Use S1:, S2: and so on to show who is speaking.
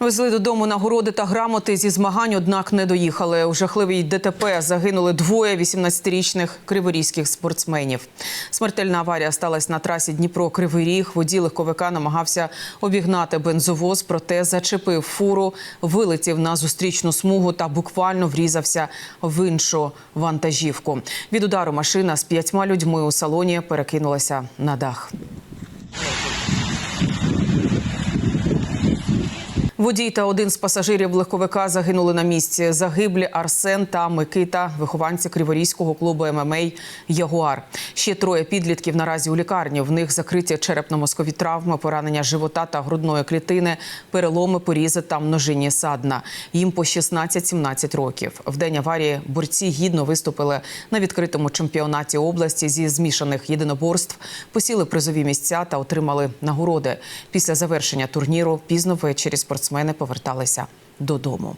S1: Везли додому нагороди та грамоти зі змагань, однак не доїхали. У жахливій ДТП загинули двоє 18-річних криворізьких спортсменів. Смертельна аварія сталася на трасі Дніпро-Кривий Ріг. Водій легковика намагався обігнати бензовоз, проте зачепив фуру, вилетів на зустрічну смугу та буквально врізався в іншу вантажівку. Від удару машина з п'ятьма людьми у салоні перекинулася на дах. Водій та один з пасажирів легковика загинули на місці. Загиблі Арсен та Микита, вихованці криворізького клубу ММА Ягуар. Ще троє підлітків наразі у лікарні. В них закриті черепно-мозкові травми, поранення живота та грудної клітини, переломи, порізи та множинні садна. Їм по 16-17 років. В день аварії борці гідно виступили на відкритому чемпіонаті області зі змішаних єдиноборств, посіли призові місця та отримали нагороди. Після завершення турніру пізно ввечері спортсмени поверталися додому.